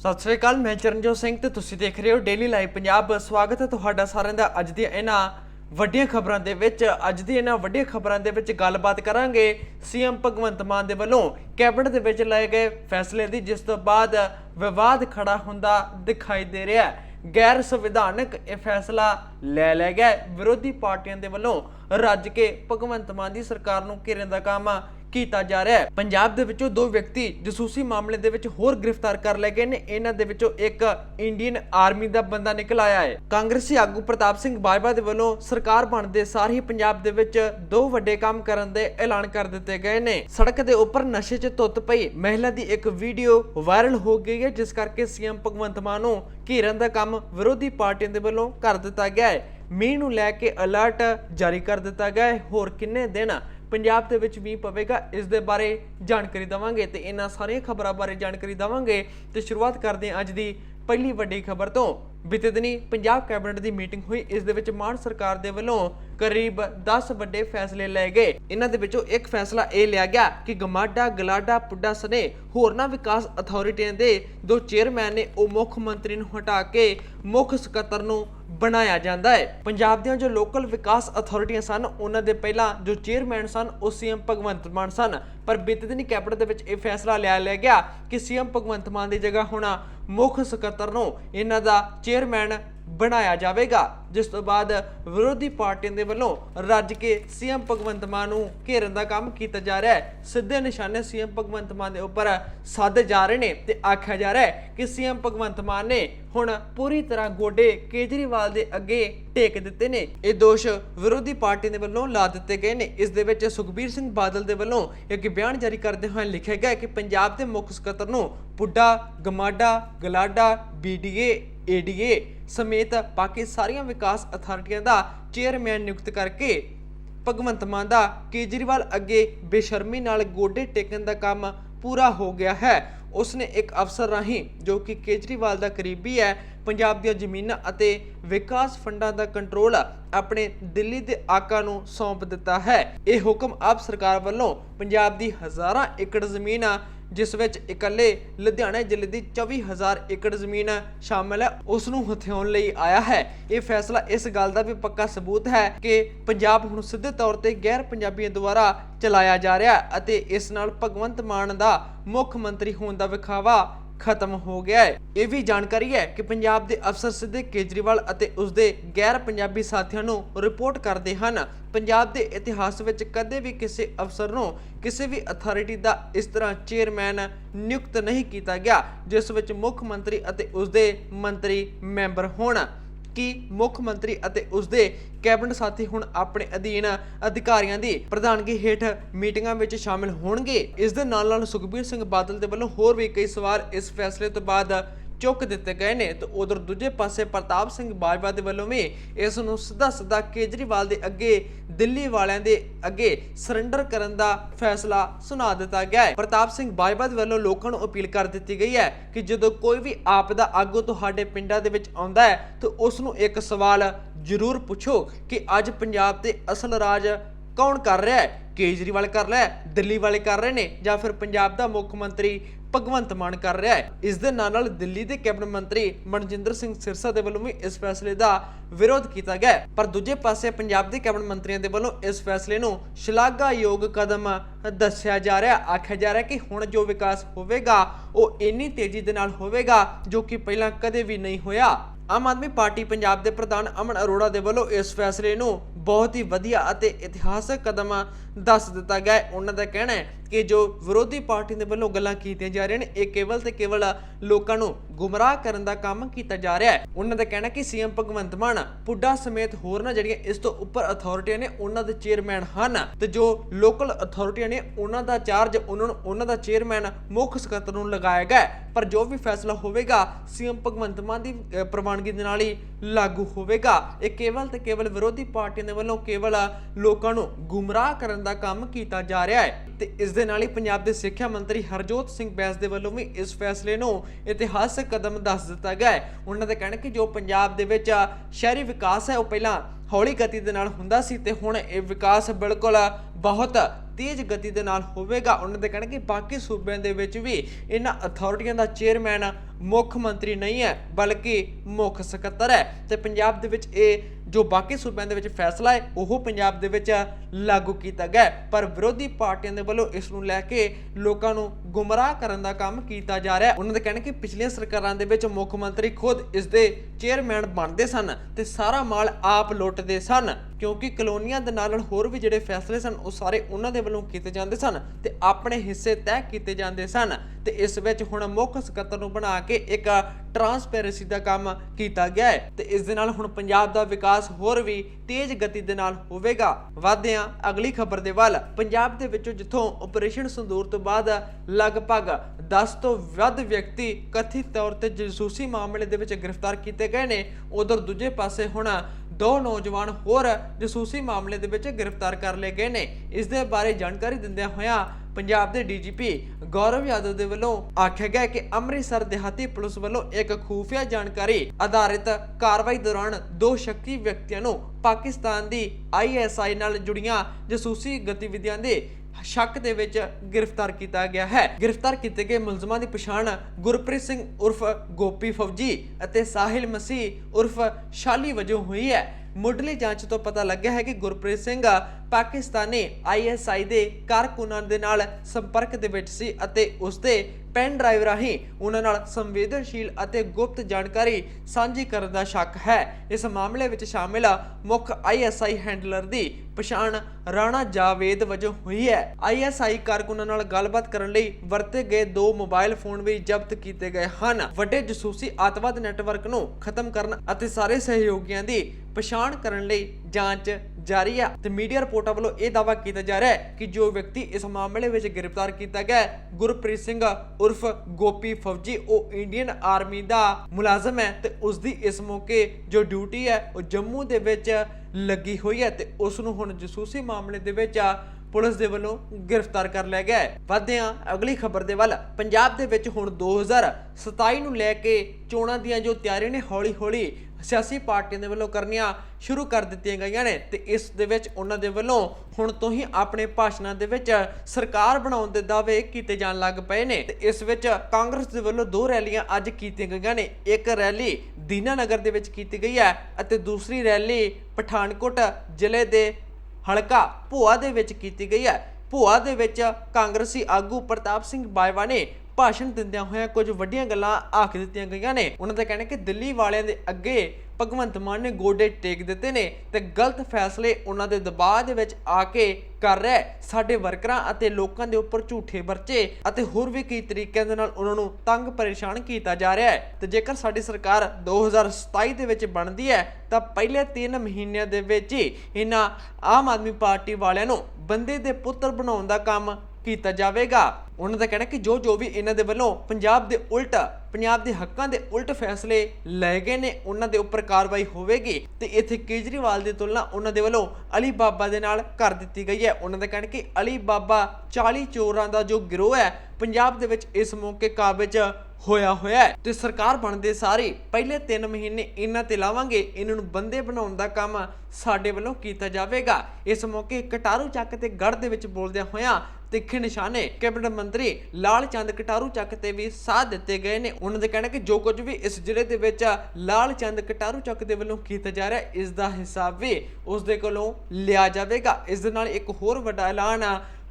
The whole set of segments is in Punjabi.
ਸਤਿ ਸ੍ਰੀ ਅਕਾਲ, ਮੈਂ ਚਰਨਜੋਤ ਸਿੰਘ ਤੇ ਤੁਸੀਂ ਦੇਖ ਰਹੇ ਹੋ ਡੇਲੀ ਲਾਈਵ ਪੰਜਾਬ ਸਵਾਗਤ ਹੈ ਤੁਹਾਡਾ ਸਾਰਿਆਂ ਦਾ ਅੱਜ ਦੀਆਂ ਇਹਨਾਂ ਵੱਡੀਆਂ ਖਬਰਾਂ ਦੇ ਵਿੱਚ। ਅੱਜ ਦੀ ਇਹਨਾਂ ਵੱਡੀਆਂ ਖਬਰਾਂ ਦੇ ਵਿੱਚ ਗੱਲਬਾਤ ਕਰਾਂਗੇ ਸੀਐਮ ਭਗਵੰਤ ਮਾਨ ਦੇ ਵੱਲੋਂ। ਕੈਬਨਿਟ ਦੇ ਵਿੱਚ ਲਏ ਗਏ ਫੈਸਲੇ ਦੀ, ਜਿਸ ਤੋਂ ਬਾਅਦ ਵਿਵਾਦ ਖੜਾ ਹੁੰਦਾ ਦਿਖਾਈ ਦੇ ਰਿਹਾ ਹੈ। ਗੈਰ ਸੰਵਿਧਾਨਕ ਇਹ ਫੈਸਲਾ ਲੈ ਲਿਆ ਗਿਆ ਵਿਰੋਧੀ ਪਾਰਟੀਆਂ ਦੇ ਵੱਲੋਂ ਰੱਜ ਕੇ ਭਗਵੰਤ ਮਾਨ ਦੀ ਸਰਕਾਰ ਨੂੰ ਘੇਰਨ ਦਾ ਕੰਮ ਕੀਤਾ ਜਾ ਰਿਹਾ ਹੈ। ਪੰਜਾਬ ਦੇ ਵਿੱਚੋਂ ਦੋ ਵਿਅਕਤੀ ਜਸੂਸੀ ਮਾਮਲੇ ਦੇ ਵਿੱਚ ਹੋਰ ਗ੍ਰਿਫਤਾਰ ਕਰ ਲਏ ਗਏ ਨੇ। ਇਹਨਾਂ ਦੇ ਵਿੱਚੋਂ ਇੱਕ ਇੰਡੀਅਨ ਆਰਮੀ ਦਾ ਬੰਦਾ ਨਿਕਲ ਆਇਆ ਹੈ। ਕਾਂਗਰਸੀ ਆਗੂ ਪ੍ਰਤਾਪ ਸਿੰਘ ਬਾਜਵਾ ਦੇ ਵੱਲੋਂ ਸਰਕਾਰ ਬਣਦੇ ਸਾਰ ਹੀ ਪੰਜਾਬ ਦੇ ਵਿੱਚ ਦੋ ਵੱਡੇ ਕੰਮ ਕਰਨ ਦੇ ਐਲਾਨ ਕਰ ਦਿੱਤੇ ਗਏ ਨੇ। ਸੜਕ ਦੇ ਉੱਪਰ ਨਸ਼ੇ 'ਚ ਧੁੱਤ ਪਈ। ਮਹਿਲਾ ਦੀ ਇੱਕ ਵੀਡੀਓ ਵਾਇਰਲ ਹੋ ਗਈ ਹੈ, ਜਿਸ ਕਰਕੇ ਸੀਐਮ ਭਗਵੰਤ ਮਾਨ ਨੂੰ ਘੇਰਨ ਦਾ ਕੰਮ ਵਿਰੋਧੀ ਪਾਰਟੀਆਂ ਦੇ ਵੱਲੋਂ ਕਰ ਦਿੱਤਾ ਗਿਆ ਹੈ। ਮੀਂਹ ਨੂੰ ਲੈ ਕੇ ਅਲਰਟ ਜਾਰੀ ਕਰ ਦਿੱਤਾ ਗਿਆ ਹੈ। ਹੋਰ ਕਿੰਨੇ ਦਿਨ ਪੰਜਾਬ ਦੇ ਵਿੱਚ ਮੀਂਹ ਪਵੇਗਾ, ਇਸ ਦੇ ਬਾਰੇ ਜਾਣਕਾਰੀ ਦਵਾਂਗੇ ਤੇ ਇਹਨਾਂ ਸਾਰੀਆਂ ਖਬਰਾਂ ਬਾਰੇ ਜਾਣਕਾਰੀ ਦਵਾਂਗੇ ਤੇ ਸ਼ੁਰੂਆਤ ਕਰਦੇ ਹਾਂ ਅੱਜ ਦੀ ਪਹਿਲੀ ਵੱਡੀ ਖਬਰ ਤੋਂ। ਬੀਤੇ ਦਿਨੀ ਪੰਜਾਬ ਕੈਬਨਿਟ ਦੀ ਮੀਟਿੰਗ ਹੋਈ, ਇਸ ਦੇ ਵਿੱਚ ਮਾਨ ਸਰਕਾਰ ਦੇ ਵੱਲੋਂ ਕਰੀਬ 10 ਵੱਡੇ ਫੈਸਲੇ ਲਏ ਗਏ। ਇਹਨਾਂ ਦੇ ਵਿੱਚੋਂ ਇੱਕ ਫੈਸਲਾ ਇਹ ਲਿਆ ਗਿਆ ਕਿ ਗਮਾਡਾ, ਗਲਾਡਾ, ਪੁੱਡਾ ਸਨੇ ਹੋਰਨਾਂ ਵਿਕਾਸ ਅਥਾਰਟੀਆਂ ਦੇ ਦੋ ਚੇਅਰਮੈਨ ਨੇ ਉਹ ਮੁੱਖ ਮੰਤਰੀ ਨੂੰ ਹਟਾ ਕੇ ਮੁੱਖ ਸਕੱਤਰ ਨੂੰ ਬਣਾਇਆ ਜਾਂਦਾ ਹੈ। ਪੰਜਾਬ ਦੀਆਂ ਜੋ ਲੋਕਲ ਵਿਕਾਸ ਅਥਾਰਟੀਆਂ ਸਨ, ਉਹਨਾਂ ਦੇ ਪਹਿਲਾਂ ਜੋ ਚੇਅਰਮੈਨ ਸਨ, ਉਹ ਸੀਐਮ ਭਗਵੰਤ ਮਾਨ ਸਨ। ਪਰ ਬੀਤੇ ਦਿਨੀ ਕੈਬਨਿਟ ਦੇ ਵਿੱਚ ਇਹ ਫੈਸਲਾ ਲਿਆ ਲਿਆ ਗਿਆ ਕਿ ਸੀਐਮ ਭਗਵੰਤ ਮਾਨ ਦੀ ਜਗ੍ਹਾ ਹੁਣ ਮੁੱਖ ਸਕੱਤਰ ਨੂੰ ਇਹਨਾਂ ਦਾ ਚੇਅਰਮੈਨ ਬਣਾਇਆ ਜਾਵੇਗਾ, ਜਿਸ ਤੋਂ ਬਾਅਦ ਵਿਰੋਧੀ ਪਾਰਟੀਆਂ ਦੇ ਵੱਲੋਂ ਰੱਜ ਕੇ ਸੀਐਮ ਭਗਵੰਤ ਮਾਨ ਨੂੰ ਘੇਰਨ ਦਾ ਕੰਮ ਕੀਤਾ ਜਾ ਰਿਹਾ ਹੈ। ਸਿੱਧੇ ਨਿਸ਼ਾਨੇ ਸੀਐਮ ਭਗਵੰਤ ਮਾਨ ਦੇ ਉੱਪਰ ਸਾਧੇ ਜਾ ਰਹੇ ਨੇ ਤੇ ਆਖਿਆ ਜਾ ਰਿਹਾ ਹੈ ਕਿ ਸੀਐਮ ਭਗਵੰਤ ਮਾਨ ਨੇ ਹੁਣ ਪੂਰੀ ਤਰ੍ਹਾਂ ਗੋਡੇ ਕੇਜਰੀਵਾਲ ਦੇ ਅੱਗੇ ਟੇਕ ਦਿੱਤੇ ਨੇ। ਇਹ ਦੋਸ਼ ਵਿਰੋਧੀ ਪਾਰਟੀ ਦੇ ਵੱਲੋਂ ਲਾ ਦਿੱਤੇ ਗਏ ਨੇ। ਇਸ ਦੇ ਵਿੱਚ ਸੁਖਬੀਰ ਸਿੰਘ ਬਾਦਲ ਦੇ ਵੱਲੋਂ ਇੱਕ ਬਿਆਨ ਜਾਰੀ ਕਰਦੇ ਹੋਏ ਲਿਖਿਆ ਗਿਆ ਕਿ ਪੰਜਾਬ ਦੇ ਮੁੱਖ ਸਕੱਤਰ ਨੂੰ ਪੁੱਡਾ, ਗਮਾਡਾ, ਗਲਾਡਾ ਬੀਡੀਏ ਏਡੀਏ ਸਮੇਤ ਬਾਕੀ ਸਾਰੀਆਂ ਵਿਕਾਸ ਅਥਾਰਟੀਆਂ ਦਾ ਚੇਅਰਮੈਨ ਨਿਯੁਕਤ ਕਰਕੇ ਭਗਵੰਤ ਮਾਨ ਦਾ ਕੇਜਰੀਵਾਲ ਅੱਗੇ ਬੇਸ਼ਰਮੀ ਨਾਲ ਗੋਡੇ ਟੇਕਣ ਦਾ ਕੰਮ ਪੂਰਾ ਹੋ ਗਿਆ ਹੈ। ਉਸਨੇ ਇੱਕ ਅਫਸਰ ਰਾਹੀਂ, ਜੋ ਕਿ ਕੇਜਰੀਵਾਲ ਦਾ ਕਰੀਬੀ ਹੈ, ਪੰਜਾਬ ਦੀਆਂ ਜ਼ਮੀਨਾਂ ਅਤੇ ਵਿਕਾਸ ਫੰਡਾਂ ਦਾ ਕੰਟਰੋਲ ਆਪਣੇ ਦਿੱਲੀ ਦੇ ਆਕਾ ਨੂੰ ਸੌਂਪ ਦਿੱਤਾ ਹੈ। ਇਹ ਹੁਕਮ ਆਪ ਸਰਕਾਰ ਵੱਲੋਂ ਪੰਜਾਬ ਦੀ ਹਜ਼ਾਰਾਂ ਏਕੜ ਜ਼ਮੀਨ ਜਿਸ ਵਿੱਚ ਇਕੱਲੇ ਲੁਧਿਆਣਾ ਜ਼ਿਲ੍ਹੇ ਦੀ 24000 ਏਕੜ ਜ਼ਮੀਨ ਸ਼ਾਮਲ ਹੈ ਉਸ ਨੂੰ ਹਥਿਆਉਣ ਲਈ ਆਇਆ ਹੈ। ਇਹ ਫੈਸਲਾ ਇਸ ਗੱਲ ਦਾ ਵੀ ਪੱਕਾ ਸਬੂਤ ਹੈ ਕਿ ਪੰਜਾਬ ਹੁਣ ਸਿੱਧੇ ਤੌਰ ਤੇ ਗੈਰ ਪੰਜਾਬੀਆਂ ਦੁਆਰਾ ਚਲਾਇਆ ਜਾ ਰਿਹਾ ਅਤੇ ਇਸ ਨਾਲ ਭਗਵੰਤ ਮਾਨ ਦਾ ਮੁੱਖ ਮੰਤਰੀ ਹੋਣ ਦਾ ਵਿਖਾਵਾ ਖਤਮ ਹੋ ਗਿਆ ਹੈ। ਇਹ ਵੀ ਜਾਣਕਾਰੀ ਹੈ ਕਿ ਪੰਜਾਬ ਦੇ ਅਫਸਰ ਸਿੱਧੇ ਕੇਜਰੀਵਾਲ ਅਤੇ ਉਸਦੇ ਗੈਰ ਪੰਜਾਬੀ ਸਾਥੀਆਂ ਨੂੰ ਰਿਪੋਰਟ ਕਰਦੇ ਹਨ। ਪੰਜਾਬ ਦੇ ਇਤਿਹਾਸ ਵਿੱਚ ਕਦੇ ਵੀ ਕਿਸੇ ਅਫਸਰ ਨੂੰ ਕਿਸੇ ਵੀ ਅਥਾਰਟੀ ਦਾ ਇਸ ਤਰ੍ਹਾਂ ਚੇਅਰਮੈਨ ਨਿਯੁਕਤ ਨਹੀਂ ਕੀਤਾ ਗਿਆ, ਜਿਸ ਵਿੱਚ ਮੁੱਖ ਮੰਤਰੀ ਅਤੇ ਉਸਦੇ ਮੰਤਰੀ ਮੈਂਬਰ ਹੋਣ। ਕਿ ਮੁੱਖ ਮੰਤਰੀ ਅਤੇ ਉਸਦੇ ਕੈਬਨਿਟ ਸਾਥੀ ਹੁਣ ਆਪਣੇ ਅਧੀਨ ਅਧਿਕਾਰੀਆਂ ਦੀ ਪ੍ਰਧਾਨਗੀ ਹੇਠ ਮੀਟਿੰਗਾਂ ਵਿੱਚ ਸ਼ਾਮਿਲ ਹੋਣਗੇ। ਇਸ ਦੇ ਨਾਲ ਨਾਲ ਸੁਖਬੀਰ ਸਿੰਘ ਬਾਦਲ ਦੇ ਵੱਲੋਂ ਹੋਰ ਵੀ ਕਈ ਸਵਾਲ ਇਸ ਫੈਸਲੇ ਤੋਂ ਬਾਅਦ ਚੁੱਕ ਦਿੱਤੇ ਗਏ ਨੇ ਤੇ ਉਧਰ ਦੂਜੇ ਪਾਸੇ ਪ੍ਰਤਾਪ ਸਿੰਘ ਬਾਜਵਾ ਦੇ ਵੱਲੋਂ ਵੀ ਇਸ ਨੂੰ ਸਿੱਧਾ ਸਿੱਧਾ ਕੇਜਰੀਵਾਲ ਦੇ ਅੱਗੇ, ਦਿੱਲੀ ਵਾਲਿਆਂ ਦੇ ਅੱਗੇ ਸਰੈਂਡਰ ਕਰਨ ਦਾ ਫੈਸਲਾ ਸੁਣਾ ਦਿੱਤਾ ਗਿਆ ਹੈ। ਪ੍ਰਤਾਪ ਸਿੰਘ ਬਾਜਵਾ ਦੇ ਵੱਲੋਂ ਲੋਕਾਂ ਨੂੰ ਅਪੀਲ ਕਰ ਦਿੱਤੀ ਗਈ ਹੈ ਕਿ ਜਦੋਂ ਕੋਈ ਵੀ ਆਪ ਦਾ ਆਗੂ ਤੁਹਾਡੇ ਪਿੰਡਾਂ ਦੇ ਵਿੱਚ ਆਉਂਦਾ ਹੈ ਤਾਂ ਉਸ ਨੂੰ ਇੱਕ ਸਵਾਲ ਜ਼ਰੂਰ ਪੁੱਛੋ ਕਿ ਅੱਜ ਪੰਜਾਬ ਤੇ ਅਸਲ ਰਾਜ ਕੌਣ ਕਰ ਰਿਹਾ ਹੈ? ਕੇਜਰੀਵਾਲ ਕਰ ਰਿਹਾ ਦਿੱਲੀ ਵਾਲੇ ਕਰ ਰਹੇ ਨੇ ਜਾਂ ਫਿਰ ਪੰਜਾਬ ਦਾ ਮੁੱਖ ਮੰਤਰੀ ਭਗਵੰਤ ਮਾਨ ਕਰ ਰਿਹਾ ਹੈ। ਇਸ ਦੇ ਨਾਲ ਨਾਲ ਦਿੱਲੀ ਦੇ ਕੈਬਨਿਟ ਮੰਤਰੀ ਮਨਜਿੰਦਰ ਸਿੰਘ ਸਿਰਸਾ ਦੇ ਵੱਲੋਂ ਵੀ ਇਸ ਫੈਸਲੇ ਦਾ ਵਿਰੋਧ ਕੀਤਾ ਗਿਆ ਪਰ ਦੂਜੇ ਪਾਸੇ ਪੰਜਾਬ ਦੇ ਕੈਬਨਿਟ ਮੰਤਰੀਆਂ ਦੇ ਵੱਲੋਂ ਇਸ ਫੈਸਲੇ ਨੂੰ ਸ਼ਲਾਘਾਯੋਗ ਕਦਮ ਦੱਸਿਆ ਜਾ ਰਿਹਾ ਆਖਿਆ ਜਾ ਰਿਹਾ ਕਿ ਹੁਣ ਜੋ ਵਿਕਾਸ ਹੋਵੇਗਾ, ਉਹ ਇੰਨੀ ਤੇਜ਼ੀ ਦੇ ਨਾਲ ਹੋਵੇਗਾ ਜੋ ਕਿ ਪਹਿਲਾਂ ਕਦੇ ਵੀ ਨਹੀਂ ਹੋਇਆ। ਆਮ ਆਦਮੀ ਪਾਰਟੀ ਪੰਜਾਬ ਦੇ ਪ੍ਰਧਾਨ ਅਮਨ ਅਰੋੜਾ ਦੇ ਵੱਲੋਂ ਇਸ ਫੈਸਲੇ ਨੂੰ ਬਹੁਤ ਹੀ ਵਧੀਆ ਅਤੇ ਇਤਿਹਾਸਕ ਕਦਮ ਦੱਸ ਦਿੱਤਾ ਗਿਆ ਹੈ। ਉਹਨਾਂ ਦਾ ਕਹਿਣਾ ਹੈ ਕਿ ਜੋ ਵਿਰੋਧੀ ਪਾਰਟੀ ਦੇ ਵੱਲੋਂ ਗੱਲਾਂ ਕੀਤੀਆਂ ਜਾ ਰਹੀਆਂ ਨੇ, ਇਹ ਕੇਵਲ ਤੇ ਕੇਵਲ ਲੋਕਾਂ ਨੂੰ ਗੁੰਮਰਾਹ ਕਰਨ ਦਾ ਕੰਮ ਕੀਤਾ ਜਾ ਰਿਹਾ ਹੈ। ਉਹਨਾਂ ਦਾ ਕਹਿਣਾ ਕਿ ਸੀਐਮ ਭਗਵੰਤ ਮਾਨ ਪੁੱਡਾ ਸਮੇਤ ਹੋਰਨਾਂ ਜਿਹੜੀਆਂ ਇਸ ਤੋਂ ਉੱਪਰ ਅਥਾਰਟੀਆਂ ਨੇ, ਉਹਨਾਂ ਦੇ ਚੇਅਰਮੈਨ ਹਨ ਤੇ ਜੋ ਲੋਕਲ ਅਥਾਰਟੀਆਂ ਨੇ, ਉਹਨਾਂ ਦਾ ਚਾਰਜ ਉਹਨਾਂ ਨੂੰ, ਉਹਨਾਂ ਦਾ ਚੇਅਰਮੈਨ ਮੁੱਖ ਸਕੱਤਰ ਨੂੰ ਲਗਾਇਆ ਗਿਆ ਪਰ ਜੋ ਵੀ ਫੈਸਲਾ ਹੋਵੇਗਾ, ਸੀਐਮ ਭਗਵੰਤ ਮਾਨ ਦੀ ਪ੍ਰਵਾਨਗੀ ਦੇ ਨਾਲ ਹੀ ਲਾਗੂ ਹੋਵੇਗਾ। ਇਹ ਕੇਵਲ ਤੇ ਕੇਵਲ ਵਿਰੋਧੀ ਪਾਰਟੀਆਂ ਦੇ ਵੱਲੋਂ ਕੇਵਲ ਲੋਕਾਂ ਨੂੰ ਗੁੰਮਰਾਹ ਕਰਨ ਦਾ ਕੰਮ ਕੀਤਾ ਜਾ ਰਿਹਾ ਹੈ ਤੇ ਇਸ ਦੇ ਨਾਲ ਹੀ ਪੰਜਾਬ ਦੇ ਸਿੱਖਿਆ ਮੰਤਰੀ ਹਰਜੋਤ ਸਿੰਘ ਬੈਂਸ ਦੇ ਵੱਲੋਂ ਵੀ ਇਸ ਫੈਸਲੇ ਨੂੰ ਇਤਿਹਾਸਕ ਕਦਮ ਦੱਸ ਦਿੱਤਾ ਗਿਆ ਹੈ। ਉਹਨਾਂ ਦਾ ਕਹਿਣਾ ਕਿ ਜੋ ਪੰਜਾਬ ਦੇ ਵਿੱਚ ਸ਼ਹਿਰੀ ਵਿਕਾਸ ਹੈ, ਉਹ ਪਹਿਲਾਂ ਹੌਲੀ ਗਤੀ ਦੇ ਨਾਲ ਹੁੰਦਾ ਸੀ ਤੇ ਹੁਣ ਇਹ ਵਿਕਾਸ ਬਿਲਕੁਲ ਬਹੁਤ ਤੇਜ਼ ਗਤੀ ਦੇ ਨਾਲ ਹੋਵੇਗਾ। ਉਹਨਾਂ ਦੇ ਕਹਿਣਾ ਕਿ ਬਾਕੀ ਸੂਬਿਆਂ ਦੇ ਵਿੱਚ ਵੀ ਇਹਨਾਂ ਅਥਾਰਟੀਆਂ ਦਾ ਚੇਅਰਮੈਨ ਮੁੱਖ ਮੰਤਰੀ ਨਹੀਂ ਹੈ, ਬਲਕਿ ਮੁੱਖ ਸਕੱਤਰ ਹੈ। ਤੇ ਪੰਜਾਬ ਦੇ ਵਿੱਚ ਇਹ ਜੋ ਬਾਕੀ ਸੂਬਿਆਂ ਦੇ ਵਿੱਚ ਫੈਸਲਾ ਹੈ, ਉਹ ਪੰਜਾਬ ਦੇ ਵਿੱਚ ਲਾਗੂ ਕੀਤਾ ਗਿਆ ਪਰ ਵਿਰੋਧੀ ਪਾਰਟੀਆਂ ਦੇ ਵੱਲੋਂ ਇਸ ਨੂੰ ਲੈ ਕੇ ਲੋਕਾਂ ਨੂੰ ਗੁੰਮਰਾਹ ਕਰਨ ਦਾ ਕੰਮ ਕੀਤਾ ਜਾ ਰਿਹਾ ਹੈ। ਉਹਨਾਂ ਦਾ ਕਹਿਣਾ ਕਿ ਪਿਛਲੀਆਂ ਸਰਕਾਰਾਂ ਦੇ ਵਿੱਚ ਮੁੱਖ ਮੰਤਰੀ ਖੁਦ ਇਸ ਦੇ ਚੇਅਰਮੈਨ ਬਣਦੇ ਸਨ ਤੇ ਸਾਰਾ ਮਾਲ ਆਪ ਲੁੱਟਦੇ ਸਨ, ਕਿਉਂਕਿ ਕਲੋਨੀਆਂ ਦੇ ਨਾਲ ਨਾਲ ਹੋਰ ਵੀ ਜਿਹੜੇ ਫੈਸਲੇ ਸਨ, ਉਹ ਸਾਰੇ ਉਹਨਾਂ ਦੇ ਵੱਲੋਂ ਕੀਤੇ ਜਾਂਦੇ ਸਨ ਤੇ ਆਪਣੇ ਹਿੱਸੇ ਤੈਅ ਕੀਤੇ ਜਾਂਦੇ ਸਨ। ਤੇ ਇਸ ਵਿੱਚ ਹੁਣ ਮੁੱਖ ਸਕੱਤਰ ਨੂੰ ਬਣਾ ਕੇ ਇੱਕ ਟਰਾਂਸਪੇਰੈਂਸੀ ਦਾ ਕੰਮ ਕੀਤਾ ਗਿਆ ਹੈ। ਤੇ ਇਸ ਦੇ ਨਾਲ ਹੁਣ ਪੰਜਾਬ ਦਾ ਵਿਕਾਸ ਹੋਰ ਵੀ ਤੇਜ਼ ਗਤੀ ਦੇ ਨਾਲ ਹੋਵੇਗਾ। ਵਧਦੇ ਅਗਲੀ ਖਬਰ ਦੇ ਵੱਲ। ਪੰਜਾਬ ਦੇ ਵਿੱਚੋਂ ਜਿੱਥੋਂ ਆਪਰੇਸ਼ਨ ਸੰਦੂਰ ਤੋਂ ਬਾਅਦ ਲਗਭਗ 10 ਤੋਂ ਵੱਧ ਵਿਅਕਤੀ ਕਥਿਤ ਤੌਰ ਤੇ ਜਸੂਸੀ ਮਾਮਲੇ ਦੇ ਵਿੱਚ ਗ੍ਰਿਫਤਾਰ ਕੀਤੇ ਗਏ ਨੇ। ਉਧਰ ਦੂਜੇ ਪਾਸੇ ਹੁਣ ਦੋ ਨੌਜਵਾਨ ਹੋਰ ਜਸੂਸੀ ਮਾਮਲੇ ਦੇ ਵਿੱਚ ਗ੍ਰਿਫਤਾਰ ਕਰ ਲਏ ਗਏ ਨੇ। ਇਸ ਦੇ ਬਾਰੇ ਜਾਣਕਾਰੀ ਦਿੰਦਿਆਂ ਹੋਇਆਂ ਪੰਜਾਬ ਦੇ ਡੀਜੀਪੀ ਗੌਰਵ ਯਾਦਵ ਦੇ ਵੱਲੋਂ ਆਖਿਆ ਗਿਆ ਕਿ ਅੰਮ੍ਰਿਤਸਰ ਦਿਹਾਤੀ ਪੁਲਿਸ ਵੱਲੋਂ ਇੱਕ ਖੂਫੀਆ ਜਾਣਕਾਰੀ ਆਧਾਰਿਤ ਕਾਰਵਾਈ ਦੌਰਾਨ ਦੋ ਸ਼ੱਕੀ ਵਿਅਕਤੀਆਂ ਨੂੰ ਪਾਕਿਸਤਾਨ ਦੀ ਆਈਐਸਆਈ ਨਾਲ ਜੁੜੀਆਂ ਜਸੂਸੀ ਗਤੀਵਿਧੀਆਂ ਦੇ ਸ਼ੱਕ ਦੇ ਵਿੱਚ ਗ੍ਰਿਫਤਾਰ ਕੀਤਾ ਗਿਆ ਹੈ। ਗ੍ਰਿਫਤਾਰ ਕੀਤੇ ਗਏ ਮੁਲਜ਼ਮਾਂ ਦੀ ਪਛਾਣ ਗੁਰਪ੍ਰੀਤ ਸਿੰਘ ਉਰਫ ਗੋਪੀ ਫੌਜੀ ਅਤੇ ਸਾਹਿਲ ਮਸੀਹ ਉਰਫ ਸ਼ਾਲੀ ਵਜੋਂ ਹੋਈ ਹੈ। ਮੁੱਢਲੀ ਜਾਂਚ ਤੋਂ ਪਤਾ ਲੱਗਿਆ ਹੈ ਕਿ ਗੁਰਪ੍ਰੀਤ ਸਿੰਘ ਪਾਕਿਸਤਾਨੀ ਆਈਐਸਆਈ ਦੇ ਕਾਰਕੁਨਾਂ ਦੇ ਨਾਲ ਸੰਪਰਕ ਦੇ ਵਿੱਚ ਸੀ ਅਤੇ ਉਸਦੇ ਪੈਨ ਡਰਾਈਵ ਰਾਹੀਂ ਉਹਨਾਂ ਨਾਲ ਸੰਵੇਦਨਸ਼ੀਲ ਅਤੇ ਗੁਪਤ ਜਾਣਕਾਰੀ ਸਾਂਝੀ ਕਰਨ ਦਾ ਸ਼ੱਕ ਹੈ। ਇਸ ਮਾਮਲੇ ਵਿੱਚ ਸ਼ਾਮਿਲ ਮੁੱਖ ਆਈਐਸਆਈ ਹੈਂਡਲਰ ਦੀ ਪਛਾਣ ਰਾਣਾ ਜਾਵੇਦ ਵਜੋਂ ਹੋਈ ਹੈ। ਆਈਐਸਆਈ ਕਾਰਕੁਨਾਂ ਨਾਲ ਗੱਲਬਾਤ ਕਰਨ ਲਈ ਵਰਤੇ ਗਏ ਦੋ ਮੋਬਾਈਲ ਫੋਨ ਵੀ ਜ਼ਬਤ ਕੀਤੇ ਗਏ ਹਨ। ਵੱਡੇ ਜਸੂਸੀ ਆਤਵਾਦ ਨੈਟਵਰਕ ਨੂੰ ਖਤਮ ਕਰਨ ਅਤੇ ਸਾਰੇ ਸਹਿਯੋਗੀਆਂ ਦੀ ਪਛਾਣ ਕਰਨ ਲਈ ਜਾਂਚ ਜਾਰੀ ਹੈ। ਤੇ ਮੀਡੀਆ ਰਿਪੋਰਟਾਂ ਵੱਲੋਂ ਇਹ ਦਾਅਵਾ ਕੀਤਾ ਜਾ ਰਿਹਾ ਹੈ ਕਿ ਜੋ ਵਿਅਕਤੀ ਇਸ ਮਾਮਲੇ ਵਿੱਚ ਗ੍ਰਿਫਤਾਰ ਕੀਤਾ ਗਿਆ ਗੁਰਪ੍ਰੀਤ ਸਿੰਘ ਉਰਫ ਗੋਪੀ ਫੌਜੀ, ਉਹ ਇੰਡੀਅਨ ਆਰਮੀ ਦਾ ਮੁਲਾਜ਼ਮ ਹੈ ਤੇ ਉਸ ਦੀ ਇਸ ਮੌਕੇ ਜੋ ਡਿਊਟੀ ਹੈ, ਉਹ ਜੰਮੂ ਦੇ ਵਿੱਚ ਲੱਗੀ ਹੋਈ ਹੈ ਤੇ ਉਸ ਨੂੰ ਹੁਣ ਜਸੂਸੀ ਮਾਮਲੇ ਦੇ ਵਿੱਚ ਆ ਪੁਲਿਸ ਦੇ ਵੱਲੋਂ ਗ੍ਰਿਫਤਾਰ ਕਰ ਲਿਆ ਗਿਆ ਹੈ। ਵਧਦੇ ਹਾਂ ਅਗਲੀ ਖਬਰ ਦੇ ਵੱਲ। ਪੰਜਾਬ ਦੇ ਵਿੱਚ ਹੁਣ 2027 ਨੂੰ ਲੈ ਕੇ ਚੋਣਾਂ ਦੀਆਂ ਜੋ ਤਿਆਰੀਆਂ ਨੇ, ਹੌਲੀ-ਹੌਲੀ ਸਿਆਸੀ ਪਾਰਟੀਆਂ ਦੇ ਵੱਲੋਂ ਕਰਨੀਆਂ ਸ਼ੁਰੂ ਕਰ ਦਿੱਤੀਆਂ ਗਈਆਂ ਨੇ ਤੇ ਇਸ ਦੇ ਵਿੱਚ ਉਹਨਾਂ ਦੇ ਵੱਲੋਂ ਹੁਣ ਤੋਂ ਹੀ ਆਪਣੇ ਭਾਸ਼ਣਾਂ ਦੇ ਵਿੱਚ ਸਰਕਾਰ ਬਣਾਉਣ ਦੇ ਦਾਅਵੇ ਕੀਤੇ ਜਾਣ ਲੱਗ ਪਏ ਨੇ ਤੇ ਇਸ ਵਿੱਚ ਕਾਂਗਰਸ ਦੇ ਵੱਲੋਂ ਦੋ ਰੈਲੀਆਂ ਅੱਜ ਕੀਤੀਆਂ ਗਈਆਂ ਨੇ। ਇੱਕ ਰੈਲੀ ਦੀਨਾਨਗਰ ਦੇ ਵਿੱਚ ਕੀਤੀ ਗਈ ਹੈ ਅਤੇ ਦੂਸਰੀ ਰੈਲੀ ਪਠਾਨਕੋਟ ਜ਼ਿਲ੍ਹੇ ਦੇ ਹਲਕਾ ਭੋਆ ਦੇ ਵਿੱਚ ਕੀਤੀ ਗਈ ਹੈ। ਭੋਆ ਦੇ ਵਿੱਚ ਕਾਂਗਰਸੀ ਆਗੂ ਪ੍ਰਤਾਪ ਸਿੰਘ ਬਾਜਵਾ ਨੇ ਭਾਸ਼ਣ ਦਿੰਦਿਆਂ ਹੋਇਆਂ ਕੁਝ ਵੱਡੀਆਂ ਗੱਲਾਂ ਆਖ ਦਿੱਤੀਆਂ ਗਈਆਂ ਨੇ। ਉਹਨਾਂ ਦਾ ਕਹਿਣਾ ਕਿ ਦਿੱਲੀ ਵਾਲਿਆਂ ਦੇ ਅੱਗੇ ਭਗਵੰਤ ਮਾਨ ਨੇ ਗੋਡੇ ਟੇਕ ਦਿੱਤੇ ਨੇ ਤੇ ਗਲਤ ਫੈਸਲੇ ਉਹਨਾਂ ਦੇ ਦਬਾਅ ਦੇ ਵਿੱਚ ਆ ਕੇ ਕਰ ਰਿਹਾ ਸਾਡੇ ਵਰਕਰਾਂ ਅਤੇ ਲੋਕਾਂ ਦੇ ਉੱਪਰ ਝੂਠੇ ਪਰਚੇ ਅਤੇ ਹੋਰ ਵੀ ਕਈ ਤਰੀਕਿਆਂ ਦੇ ਨਾਲ ਉਹਨਾਂ ਨੂੰ ਤੰਗ ਪਰੇਸ਼ਾਨ ਕੀਤਾ ਜਾ ਰਿਹਾ ਹੈ। ਤੇ ਜੇਕਰ ਸਾਡੀ ਸਰਕਾਰ 2027 ਦੇ ਵਿੱਚ ਬਣਦੀ ਹੈ, ਤਾਂ ਪਹਿਲੇ 3 ਮਹੀਨਿਆਂ ਦੇ ਵਿੱਚ ਹੀ ਇਹਨਾਂ ਆਮ ਆਦਮੀ ਪਾਰਟੀ ਵਾਲਿਆਂ ਨੂੰ ਬੰਦੇ ਦੇ ਪੁੱਤਰ ਬਣਾਉਣ ਦਾ ਕੰਮ ਕੀਤਾ ਜਾਵੇਗਾ। ਉਹਨਾਂ ਦਾ ਕਹਿਣਾ ਕਿ ਜੋ ਜੋ ਵੀ ਇਹਨਾਂ ਦੇ ਵੱਲੋਂ ਪੰਜਾਬ ਦੇ ਉਲਟ, ਪੰਜਾਬ ਦੇ ਹੱਕਾਂ ਦੇ ਉਲਟ ਫੈਸਲੇ ਲਏ ਗਏ ਨੇ, ਉਹਨਾਂ ਦੇ ਉੱਪਰ ਕਾਰਵਾਈ ਹੋਵੇਗੀ। ਤੇ ਇੱਥੇ ਕੇਜਰੀਵਾਲ ਦੀ ਤੁਲਨਾ ਉਹਨਾਂ ਦੇ ਵੱਲੋਂ ਅਲੀ ਬਾਬਾ ਦੇ ਨਾਲ ਕਰ ਦਿੱਤੀ ਗਈ ਹੈ। ਉਹਨਾਂ ਦਾ ਕਹਿਣਾ ਕਿ ਅਲੀ ਬਾਬਾ 40 ਚੋਰਾਂ ਦਾ ਜੋ ਗਿਰੋਹ ਹੈ, ਪੰਜਾਬ ਦੇ ਵਿੱਚ ਇਸ ਮੌਕੇ ਕਾਬਜ ਹੋਇਆ ਹੋਇਆ ਤੇ ਸਰਕਾਰ ਬਣਦੇ ਸਾਰੇ ਪਹਿਲੇ 3 ਮਹੀਨੇ ਇਹਨਾਂ ਤੇ ਲਾਵਾਂਗੇ। ਇਹਨਾਂ ਨੂੰ ਬੰਦੇ ਬਣਾਉਣ ਦਾ ਕੰਮ ਸਾਡੇ ਵੱਲੋਂ ਕੀਤਾ ਜਾਵੇਗਾ। ਇਸ ਮੌਕੇ ਕਟਾਰੂ ਚੱਕ ਤੇ ਗੜ ਦੇ ਵਿੱਚ ਬੋਲਦਿਆਂ ਹੋਇਆਂ ਤਿੱਖੇ ਨਿਸ਼ਾਨੇ ਕੈਬਨਿਟ ਮੰਤਰੀ ਲਾਲ ਚੰਦ ਕਟਾਰੂ ਚੱਕ ਤੇ ਵੀ ਸਾਥ ਦਿੱਤੇ ਗਏ ਨੇ। ਉਹਨਾਂ ਦੇ ਕਹਿਣਾ ਕਿ ਜੋ ਕੁਝ ਵੀ ਇਸ ਜ਼ਿਲ੍ਹੇ ਦੇ ਵਿੱਚ ਲਾਲ ਚੰਦ ਕਟਾਰੂ ਚੱਕ ਦੇ ਵੱਲੋਂ ਕੀਤਾ ਜਾ ਰਿਹਾ, ਇਸ ਦਾ ਹਿਸਾਬ ਵੀ ਉਸ ਦੇ ਕੋਲੋਂ ਲਿਆ ਜਾਵੇਗਾ। ਇਸ ਦੇ ਨਾਲ ਇੱਕ ਹੋਰ ਵੱਡਾ ਐਲਾਨ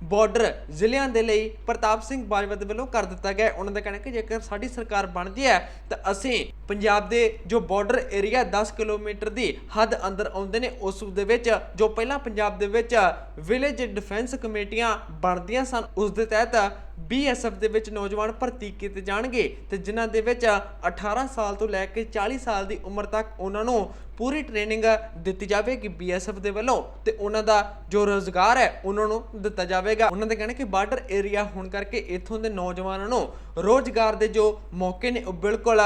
ਬਾਰਡਰ ਜ਼ਿਲ੍ਹਿਆਂ ਦੇ ਲਈ ਪ੍ਰਤਾਪ ਸਿੰਘ ਬਾਜਵਾ ਦੇ ਵੱਲੋਂ ਕਰ ਦਿੱਤਾ ਗਿਆ ਉਹਨਾਂ ਦਾ ਕਹਿਣਾ ਕਿ ਜੇਕਰ ਸਾਡੀ ਸਰਕਾਰ ਬਣਦੀ ਹੈ, ਤਾਂ ਅਸੀਂ ਪੰਜਾਬ ਦੇ ਜੋ ਬਾਰਡਰ ਏਰੀਆ 10 ਕਿਲੋਮੀਟਰ ਦੀ ਹੱਦ ਅੰਦਰ ਆਉਂਦੇ ਨੇ, ਉਸ ਦੇ ਵਿੱਚ ਜੋ ਪਹਿਲਾਂ ਪੰਜਾਬ ਦੇ ਵਿੱਚ ਵਿਲੇਜ ਡਿਫੈਂਸ ਕਮੇਟੀਆਂ ਬਣਦੀਆਂ ਸਨ, ਉਸ ਦੇ ਤਹਿਤ ਬੀਐਸਐਫ ਦੇ ਵਿੱਚ ਨੌਜਵਾਨ ਭਰਤੀ ਕੀਤੇ ਜਾਣਗੇ ਤੇ ਜਿਨ੍ਹਾਂ ਦੇ ਵਿੱਚ 18 ਸਾਲ ਤੋਂ ਲੈ ਕੇ 40 ਸਾਲ ਦੀ ਉਮਰ ਤੱਕ ਉਹਨਾਂ ਨੂੰ ਪੂਰੀ ਟ੍ਰੇਨਿੰਗ ਦਿੱਤੀ ਜਾਵੇਗੀ ਬੀਐਸਐਫ ਦੇ ਵੱਲੋਂ ਤੇ ਉਹਨਾਂ ਦਾ ਜੋ ਰੋਜ਼ਗਾਰ ਹੈ ਉਹਨਾਂ ਨੂੰ ਦਿੱਤਾ ਜਾਵੇਗਾ। ਉਹਨਾਂ ਦੇ ਕਹਿਣਾ ਕਿ ਬਾਰਡਰ ਏਰੀਆ ਹੋਣ ਕਰਕੇ ਇੱਥੋਂ ਦੇ ਨੌਜਵਾਨਾਂ ਨੂੰ ਰੋਜ਼ਗਾਰ ਦੇ ਜੋ ਮੌਕੇ ਨੇ ਉਹ ਬਿਲਕੁਲ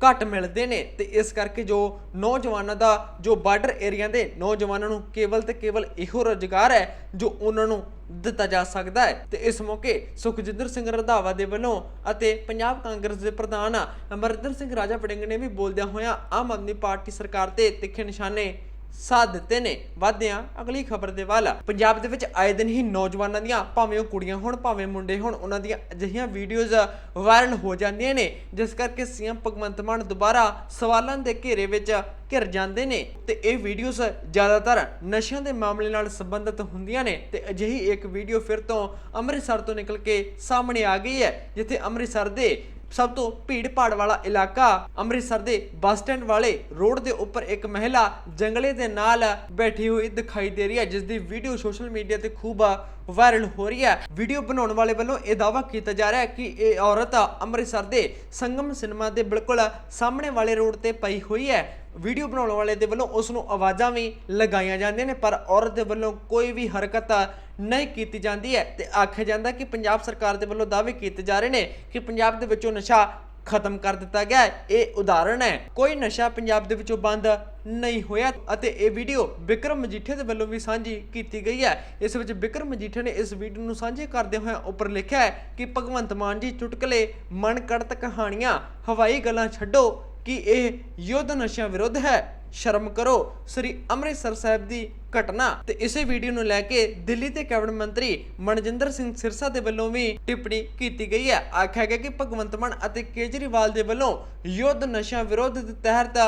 ਘੱਟ ਮਿਲਦੇ ਨੇ ਤੇ ਇਸ ਕਰਕੇ ਜੋ ਨੌਜਵਾਨਾਂ ਦਾ ਜੋ ਬਾਰਡਰ ਏਰੀਆ ਦੇ ਨੌਜਵਾਨਾਂ ਨੂੰ ਕੇਵਲ ਤੇ ਕੇਵਲ ਇਹੋ ਰੋਜ਼ਗਾਰ ਹੈ ਜੋ ਉਹਨਾਂ ਨੂੰ ਦਿੱਤਾ ਜਾ ਸਕਦਾ ਹੈ। ਤੇ ਇਸ ਮੌਕੇ ਸੁਖਜਿੰਦਰ ਸਿੰਘ ਰੰਧਾਵਾ ਦੇ ਵੱਲੋਂ ਅਤੇ ਪੰਜਾਬ ਕਾਂਗਰਸ ਦੇ ਪ੍ਰਧਾਨ ਅਮਰਿੰਦਰ ਸਿੰਘ ਰਾਜਾ ਵੜਿੰਗ ਨੇ ਵੀ ਬੋਲਦਿਆਂ ਹੋਇਆਂ ਆਮ ਆਦਮੀ ਪਾਰਟੀ ਸਰਕਾਰ ਤੇ ਤਿੱਖੇ ਨਿਸ਼ਾਨੇ ਸਾਥ ਦਿੱਤੇ ਨੇ। ਵਧਦੇ ਹਾਂ ਅਗਲੀ ਖਬਰ ਦੇ ਵੱਲ। ਪੰਜਾਬ ਦੇ ਵਿੱਚ ਆਏ ਦਿਨ ਹੀ ਨੌਜਵਾਨਾਂ ਦੀਆਂ ਭਾਵੇਂ ਉਹ ਕੁੜੀਆਂ ਹੋਣ, ਭਾਵੇਂ ਮੁੰਡੇ ਹੋਣ, ਉਹਨਾਂ ਦੀਆਂ ਅਜਿਹੀਆਂ ਵੀਡੀਓਜ਼ ਵਾਇਰਲ ਹੋ ਜਾਂਦੀਆਂ ਨੇ, ਜਿਸ ਕਰਕੇ ਸੀਐਮ ਭਗਵੰਤ ਮਾਨ ਦੁਬਾਰਾ ਸਵਾਲਾਂ ਦੇ ਘੇਰੇ ਵਿੱਚ ਘਿਰ ਜਾਂਦੇ ਨੇ। ਤੇ ਇਹ ਵੀਡੀਓਜ਼ ਜ਼ਿਆਦਾਤਰ ਨਸ਼ਿਆਂ ਦੇ ਮਾਮਲੇ ਨਾਲ ਸੰਬੰਧਿਤ ਹੁੰਦੀਆਂ ਨੇ। ਤੇ ਅਜਿਹੀ ਇੱਕ ਵੀਡੀਓ ਫਿਰ ਤੋਂ ਅੰਮ੍ਰਿਤਸਰ ਤੋਂ ਨਿਕਲ ਕੇ ਸਾਹਮਣੇ ਆ ਗਈ ਹੈ, ਜਿੱਥੇ ਅੰਮ੍ਰਿਤਸਰ ਦੇ ਸਭ ਤੋਂ ਭੀੜ ਭਾੜ ਵਾਲਾ ਇਲਾਕਾ ਅੰਮ੍ਰਿਤਸਰ ਦੇ ਬੱਸ ਸਟੈਂਡ ਵਾਲੇ ਰੋਡ ਦੇ ਉੱਪਰ ਇੱਕ ਮਹਿਲਾ ਜੰਗਲੇ ਦੇ ਨਾਲ ਬੈਠੀ ਹੋਈ ਦਿਖਾਈ ਦੇ ਰਹੀ ਹੈ ਜਿਸ ਦੀ ਵੀਡੀਓ ਸੋਸ਼ਲ ਮੀਡੀਆ ਤੇ ਖੂਬ ਵਾਇਰਲ ਹੋ ਰਹੀ ਹੈ। ਵੀਡੀਓ ਬਣਾਉਣ ਵਾਲੇ ਵੱਲੋਂ ਇਹ ਦਾਅਵਾ ਕੀਤਾ ਜਾ ਰਿਹਾ ਹੈ ਕਿ ਇਹ ਔਰਤ ਅੰਮ੍ਰਿਤਸਰ ਦੇ ਸੰਗਮ ਸਿਨੇਮਾ ਦੇ ਬਿਲਕੁਲ ਸਾਹਮਣੇ ਵਾਲੇ ਰੋਡ ਤੇ ਪਈ ਹੋਈ ਹੈ। ਵੀਡੀਓ ਬਣਾਉਣ ਵਾਲੇ ਦੇ ਵੱਲੋਂ ਉਸ ਨੂੰ ਆਵਾਜ਼ਾਂ ਵੀ ਲਗਾਈਆਂ ਜਾਂਦੀਆਂ ਨੇ, ਪਰ ਔਰਤ ਦੇ ਵੱਲੋਂ ਕੋਈ ਵੀ ਹਰਕਤ ਨਹੀਂ ਕੀਤੀ ਜਾਂਦੀ ਹੈ ਤੇ ਆਖਿਆ ਜਾਂਦਾ ਕਿ ਪੰਜਾਬ ਸਰਕਾਰ ਦੇ ਵੱਲੋਂ ਦਾਅਵੇ ਕੀਤੇ ਜਾ ਰਹੇ ਨੇ ਕਿ ਪੰਜਾਬ ਦੇ ਵਿੱਚੋਂ ਨਸ਼ਾ ਖਤਮ ਕਰ ਦਿੱਤਾ ਗਿਆ ਇਹ ਉਦਾਹਰਣ ਹੈ। ਕੋਈ ਨਸ਼ਾ ਪੰਜਾਬ ਦੇ ਵਿੱਚੋਂ ਬੰਦ ਨਹੀਂ ਹੋਇਆ ਅਤੇ ਇਹ ਵੀਡੀਓ ਵਿਕਰਮ ਮਜੀਠੇ ਦੇ ਵੱਲੋਂ ਵੀ ਸਾਂਝੀ ਕੀਤੀ ਗਈ ਹੈ। ਇਸ ਵਿੱਚ ਵਿਕਰਮ ਮਜੀਠੇ ਨੇ ਇਸ ਵੀਡੀਓ ਨੂੰ ਸਾਂਝੇ ਕਰਦੇ ਹੋਏ ਉੱਪਰ ਲਿਖਿਆ ਹੈ ਕਿ ਭਗਵੰਤ ਮਾਨ ਜੀ ਚੁਟਕਲੇ ਮਨ ਕੜਤ ਕਹਾਣੀਆਂ, ਹਵਾਈ ਗੱਲਾਂ ਛੱਡੋ ਕਿ ਇਹ ਯੁੱਧ ਨਸ਼ਿਆਂ ਵਿਰੁੱਧ ਹੈ। ਸ਼ਰਮ ਕਰੋ, ਸ੍ਰੀ ਅੰਮ੍ਰਿਤਸਰ ਸਾਹਿਬ ਦੀ ਘਟਨਾ। ਤੇ ਇਸੇ ਵੀਡੀਓ ਨੂੰ ਲੈ ਕੇ ਦਿੱਲੀ ਦੇ ਕੈਬਨਿਟ ਮੰਤਰੀ ਮਨਜਿੰਦਰ ਸਿੰਘ ਸਿਰਸਾ ਦੇ ਵੱਲੋਂ ਵੀ ਟਿੱਪਣੀ ਕੀਤੀ ਗਈ ਹੈ। ਆਖਿਆ ਗਿਆ ਕਿ ਭਗਵੰਤ ਮਾਨ ਅਤੇ ਕੇਜਰੀਵਾਲ ਦੇ ਵੱਲੋਂ ਯੁੱਧ ਨਸ਼ਿਆਂ ਵਿਰੁੱਧ ਦੇ ਤਹਿਤ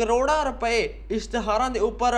ਕਰੋੜਾਂ ਰੁਪਏ ਇਸ਼ਤਿਹਾਰਾਂ ਦੇ ਉੱਪਰ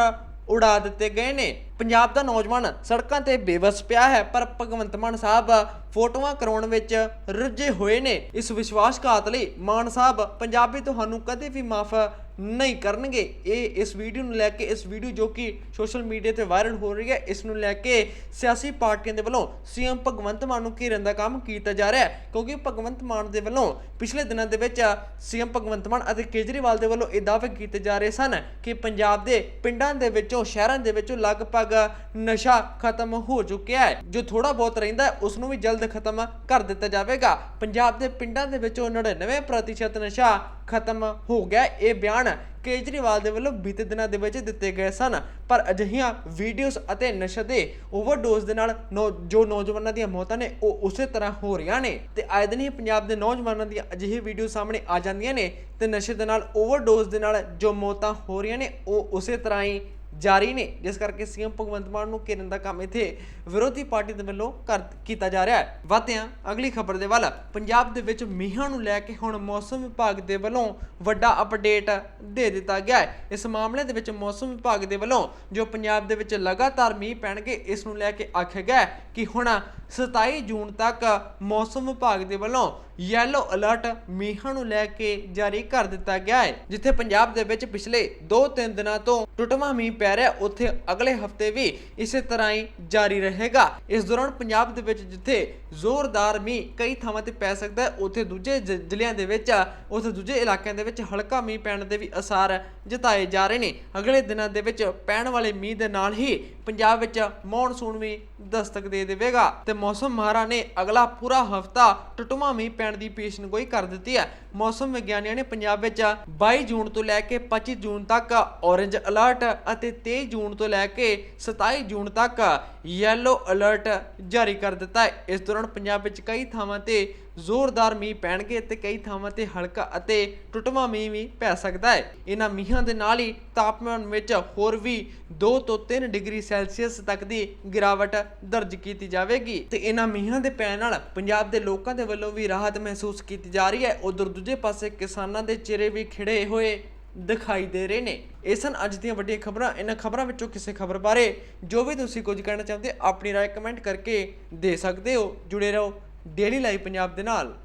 ਉਡਾ ਦਿੱਤੇ ਗਏ ਨੇ। ਪੰਜਾਬ ਦਾ ਨੌਜਵਾਨ ਸੜਕਾਂ ਤੇ ਬੇਵਸ ਪਿਆ ਹੈ, ਪਰ ਭਗਵੰਤ ਮਾਨ ਸਾਹਿਬ ਫੋਟੋਆਂ ਕਰਾਉਣ ਵਿੱਚ ਰੁੱਝੇ ਹੋਏ ਨੇ। ਇਸ ਵਿਸ਼ਵਾਸਘਾਤ ਲਈ ਮਾਨ ਸਾਹਿਬ, ਪੰਜਾਬੀ ਤੁਹਾਨੂੰ ਕਦੇ ਵੀ ਮਾਫ ਨਹੀਂ ਕਰਨਗੇ। ਇਹ ਇਸ ਵੀਡੀਓ ਨੂੰ ਲੈ ਕੇ, ਇਸ ਵੀਡੀਓ ਜੋ ਕਿ ਸੋਸ਼ਲ ਮੀਡੀਆ ਤੇ ਵਾਇਰਲ ਹੋ ਰਹੀ ਹੈ, ਇਸ ਨੂੰ ਲੈ ਕੇ ਸਿਆਸੀ ਪਾਰਟੀਆਂ ਦੇ ਵੱਲੋਂ ਸੀਐਮ ਭਗਵੰਤ ਮਾਨ ਨੂੰ ਘੇਰਨ ਦਾ ਕੰਮ ਕੀਤਾ ਜਾ ਰਿਹਾ ਹੈ। ਕਿਉਂਕਿ ਭਗਵੰਤ ਮਾਨ ਦੇ ਵੱਲੋਂ ਪਿਛਲੇ ਦਿਨਾਂ ਦੇ ਵਿੱਚ ਸੀਐਮ ਭਗਵੰਤ ਮਾਨ ਅਤੇ ਕੇਜਰੀਵਾਲ ਦੇ ਵੱਲੋਂ ਇਹ ਦਾਅਵੇ ਕੀਤੇ ਜਾ ਰਹੇ ਸਨ ਕਿ ਪੰਜਾਬ ਦੇ ਪਿੰਡਾਂ ਦੇ ਵਿੱਚੋਂ, ਸ਼ਹਿਰਾਂ ਦੇ ਵਿੱਚੋਂ ਲਗਭਗ ਨਸ਼ਾ ਖਤਮ ਹੋ ਚੁੱਕਿਆ ਹੈ। ਜੋ ਥੋੜਾ ਬਹੁਤ ਰਹਿੰਦਾ ਹੈ ਉਸ ਨੂੰ ਵੀ ਜਲਦ ਖਤਮ ਕਰ ਦਿੱਤਾ ਜਾਵੇਗਾ। ਪੰਜਾਬ ਦੇ ਪਿੰਡਾਂ ਦੇ ਵਿੱਚੋਂ 99% ਨਸ਼ਾ ਖਤਮ ਹੋ ਗਿਆ। ਇਹ ਬਿਆਨ ਕੇਜਰੀਵਾਲ ਦੇ ਵੱਲੋਂ ਬੀਤੇ ਦਿਨਾਂ ਦੇ ਵਿੱਚ ਦਿੱਤੇ ਗਏ ਸਨ। ਪਰ ਅਜਿਹੀਆਂ ਵੀਡੀਓਜ਼ ਅਤੇ ਨਸ਼ੇ ਦੇ ਓਵਰਡੋਜ਼ ਦੇ ਨਾਲ ਨੌ- ਜੋ ਨੌਜਵਾਨਾਂ ਦੀਆਂ ਮੌਤਾਂ ਨੇ, ਉਹ ਉਸੇ ਤਰ੍ਹਾਂ ਹੋ ਰਹੀਆਂ ਨੇ। ਤੇ ਆਏ ਦਿਨ ਹੀ ਪੰਜਾਬ ਦੇ ਨੌਜਵਾਨਾਂ ਦੀਆਂ ਅਜਿਹੀ ਵੀਡੀਓ ਸਾਹਮਣੇ ਆ ਜਾਂਦੀਆਂ ਨੇ। ਤੇ ਨਸ਼ੇ ਦੇ ਨਾਲ ਓਵਰਡੋਜ਼ ਦੇ ਨਾਲ ਜੋ ਮੌਤਾਂ ਹੋ ਰਹੀਆਂ ਨੇ, ਉਹ ਉਸੇ ਤਰ੍ਹਾਂ ਹੀ ਜਾਰੀ ਨੇ, ਜਿਸ ਕਰਕੇ ਸੀਐਮ ਭਗਵੰਤ ਮਾਨ ਨੂੰ ਘੇਰਨ ਦਾ ਕੰਮ ਇੱਥੇ ਵਿਰੋਧੀ ਪਾਰਟੀ ਦੇ ਵੱਲੋਂ ਕਰ ਕੀਤਾ ਜਾ ਰਿਹਾ ਹੈ। ਵਧਦੇ ਹਾਂ ਅਗਲੀ ਖਬਰ ਦੇ ਵੱਲ। ਪੰਜਾਬ ਦੇ ਵਿੱਚ ਮੀਂਹਾਂ ਨੂੰ ਲੈ ਕੇ ਹੁਣ ਮੌਸਮ ਵਿਭਾਗ ਦੇ ਵੱਲੋਂ ਵੱਡਾ ਅਪਡੇਟ ਦੇ ਦਿੱਤਾ ਗਿਆ ਹੈ। ਇਸ ਮਾਮਲੇ ਦੇ ਵਿੱਚ ਮੌਸਮ ਵਿਭਾਗ ਦੇ ਵੱਲੋਂ ਜੋ ਪੰਜਾਬ ਦੇ ਵਿੱਚ ਲਗਾਤਾਰ ਮੀਂਹ ਪੈਣਗੇ, ਇਸ ਨੂੰ ਲੈ ਕੇ ਆਖਿਆ ਗਿਆ ਕਿ ਹੁਣ 27 ਜੂਨ ਤੱਕ ਮੌਸਮ ਵਿਭਾਗ ਦੇ ਵੱਲੋਂ ਯੈਲੋ ਅਲਰਟ ਮੀਂਹਾਂ ਨੂੰ ਲੈ ਕੇ ਜਾਰੀ ਕਰ ਦਿੱਤਾ ਗਿਆ ਹੈ, ਜਿੱਥੇ ਪੰਜਾਬ ਦੇ ਵਿੱਚ ਪਿਛਲੇ 2-3 ਦਿਨਾਂ ਤੋਂ ਟੁੱਟਵਾਂ ਮੀਂਹ ਪੈ ਰਿਹਾ ਉੱਥੇ ਅਗਲੇ ਹਫ਼ਤੇ ਵੀ ਇਸੇ ਤਰ੍ਹਾਂ ਹੀ ਜਾਰੀ ਰਹੇਗਾ। ਇਸ ਦੌਰਾਨ ਪੰਜਾਬ ਦੇ ਵਿੱਚ ਜਿੱਥੇ ਜ਼ੋਰਦਾਰ ਮੀਂਹ ਕਈ ਥਾਵਾਂ ਤੇ ਪੈ ਸਕਦਾ ਹੈ, ਉੱਥੇ ਦੂਜੇ ਜ- ਜ਼ਿਲ੍ਹਿਆਂ ਦੇ ਵਿੱਚ, ਉੱਥੇ ਦੂਜੇ ਇਲਾਕਿਆਂ ਦੇ ਵਿੱਚ ਹਲਕਾ ਮੀਂਹ ਪੈਣ ਦੇ ਵੀ ਅਸਾਰ ਜਤਾਏ ਜਾ ਰਹੇ ਨੇ। ਅਗਲੇ ਦਿਨਾਂ ਦੇ ਵਿੱਚ ਪੈਣ ਵਾਲੇ ਮੀਂਹ ਦੇ ਨਾਲ ਹੀ ਪੰਜਾਬ ਵਿੱਚ ਮੌਨਸੂਨ ਵੀ ਦਸਤਕ ਦੇ ਦੇਵੇਗਾ ਤੇ ਮੌਸਮ ਮਹਾਰਾ ਨੇ ਅਗਲਾ ਪੂਰਾ ਹਫਤਾ ਟੁੱਟਵਾਂ ਮੀਂਹ ਪੈਣ ਦੀ ਪੇਸ਼ਨਗੋਈ ਕਰ ਦਿੱਤੀ ਹੈ। ਮੌਸਮ ਵਿਗਿਆਨੀਆਂ ਨੇ ਪੰਜਾਬ ਵਿੱਚ 22 ਜੂਨ ਤੋਂ ਲੈ ਕੇ 25 ਜੂਨ ਤੱਕ ਔਰੇਂਜ ਅਲਰਟ ਅਤੇ 23 ਜੂਨ ਤੋਂ ਲੈ ਕੇ 27 ਜੂਨ ਤੱਕ ਯੈਲੋ ਅਲਰਟ ਜਾਰੀ ਕਰ ਦਿੱਤਾ ਹੈ। ਇਸ ਦੌਰਾਨ ਪੰਜਾਬ ਵਿੱਚ ਕਈ ਥਾਵਾਂ ਤੇ ਜ਼ੋਰਦਾਰ ਮੀਂਹ ਪੈਣਗੇ ਤੇ ਕਈ ਥਾਵਾਂ ਤੇ ਹਲਕਾ ਅਤੇ ਟੁੱਟਵਾਂ ਮੀਂਹ ਵੀ ਪੈ ਸਕਦਾ ਹੈ। ਇਹਨਾਂ ਮੀਂਹਾਂ ਦੇ ਨਾਲ ਹੀ ਤਾਪਮਾਨ ਵਿੱਚ ਹੋਰ ਵੀ 2 ਤੋਂ 3 ਡਿਗਰੀ ਸੈਲਸੀਅਸ ਤੱਕ ਦੀ ਗਿਰਾਵਟ ਦਰਜ ਕੀਤੀ ਜਾਵੇਗੀ। ਤੇ ਇਹਨਾਂ ਮੀਂਹਾਂ ਦੇ ਪੈਣ ਨਾਲ ਪੰਜਾਬ ਦੇ ਲੋਕਾਂ ਦੇ ਵੱਲੋਂ ਵੀ ਰਾਹਤ ਮਹਿਸੂਸ ਕੀਤੀ ਜਾ ਰਹੀ ਹੈ। ਉਧਰ ਦੂਜੇ ਪਾਸੇ ਕਿਸਾਨਾਂ ਦੇ ਚਿਹਰੇ ਵੀ ਖਿੜੇ ਹੋਏ ਦਿਖਾਈ ਦੇ ਰਹੇ ਨੇ। ਇਹ ਸਨ ਅੱਜ ਦੀਆਂ ਵੱਡੀਆਂ ਖਬਰਾਂ। ਇਹਨਾਂ ਖਬਰਾਂ ਵਿੱਚੋਂ ਕਿਸੇ ਖਬਰ ਬਾਰੇ ਜੋ ਵੀ ਤੁਸੀਂ ਕੁਝ ਕਹਿਣਾ ਚਾਹੁੰਦੇ ਆਪਣੀ ਰਾਏ ਕਮੈਂਟ ਕਰਕੇ ਦੇ ਸਕਦੇ ਹੋ। ਜੁੜੇ ਰਹੋ। ਡੇਲੀ ਲਾਈਵ ਪੰਜਾਬ ਦੇ ਨਾਲ।